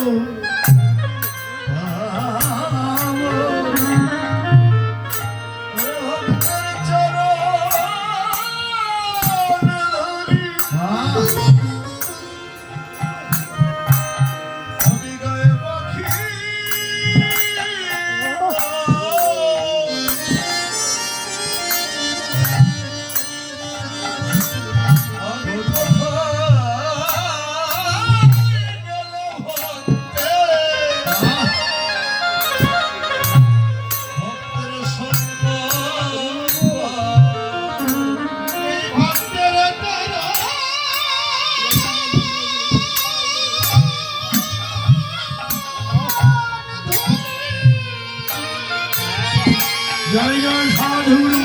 পাবো। জয় জয় সাধু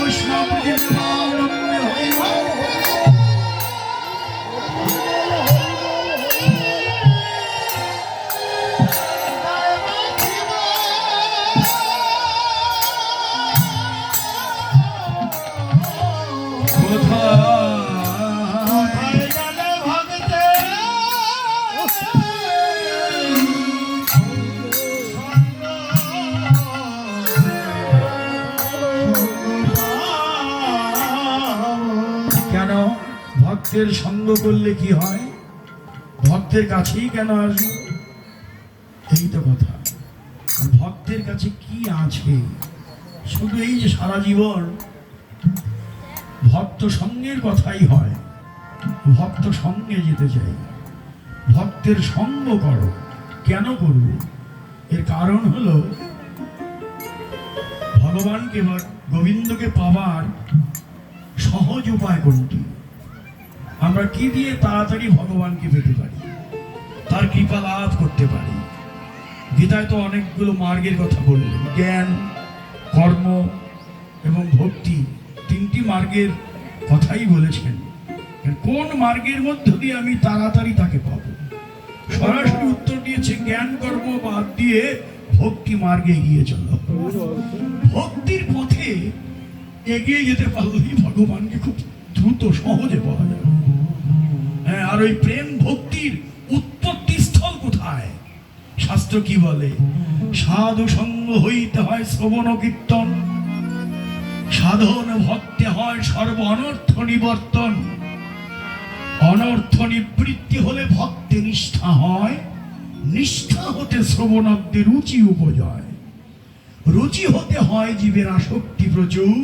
ভক্তের সঙ্গ করলে কি হয়? ভক্তের কাছেই কেন আসবে? এই তো কথা। আর ভক্তের কাছে কি আছে? শুধু এই যে সারা জীবন ভক্ত সঙ্গের কথাই হয়। ভক্ত সঙ্গে যেতে চাই। ভক্তের সঙ্গ করো। কেন করব? এর কারণ হলো ভগবানকে বা গোবিন্দকে পাবার সহজ উপায় কোনটি? আমরা কি দিয়ে তাড়াতাড়ি ভগবানকে পেতে পারি? তার কৃপা লাভ করতে পারি। গীতায় তো অনেকগুলো মার্গের কথা বললেন। জ্ঞান, কর্ম এবং ভক্তি তিনটি মার্গের কথাই বলেছেন। কোন মার্গের মধ্য দিয়ে আমি তাড়াতাড়ি তাকে পাব? সরাসরি উত্তর দিয়েছে, জ্ঞান, কর্ম বাদ দিয়ে ভক্তি মার্গে এগিয়ে চলো। ভক্তির পথে এগিয়ে যেতে পারলেই ভগবানকে খুব দ্রুত সহজে পাওয়া যাবে হ্যাঁ আর ওই প্রেম ভক্তির উৎপত্তি স্থল কোথায়? শাস্ত্র কি বলে? সাধু সঙ্গ হইতে হয় শ্রবণ কীর্তন, সাধন ভক্তে হয় সর্ব অনর্থ নিবর্তন। অনর্থ নিবৃত্তি হলে ভক্তে নিষ্ঠা হয়, নিষ্ঠা হতে শ্রবণাব্দে রুচি উপজয়। রুচি হতে হয় জীবের আসক্তি প্রচুর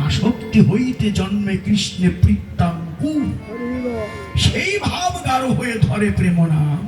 আসক্তি হইতে জন্মে কৃষ্ণে প্রীতাঙ্কুর সেই ভাব গাঢ় হয়ে ধরে প্রেম নাম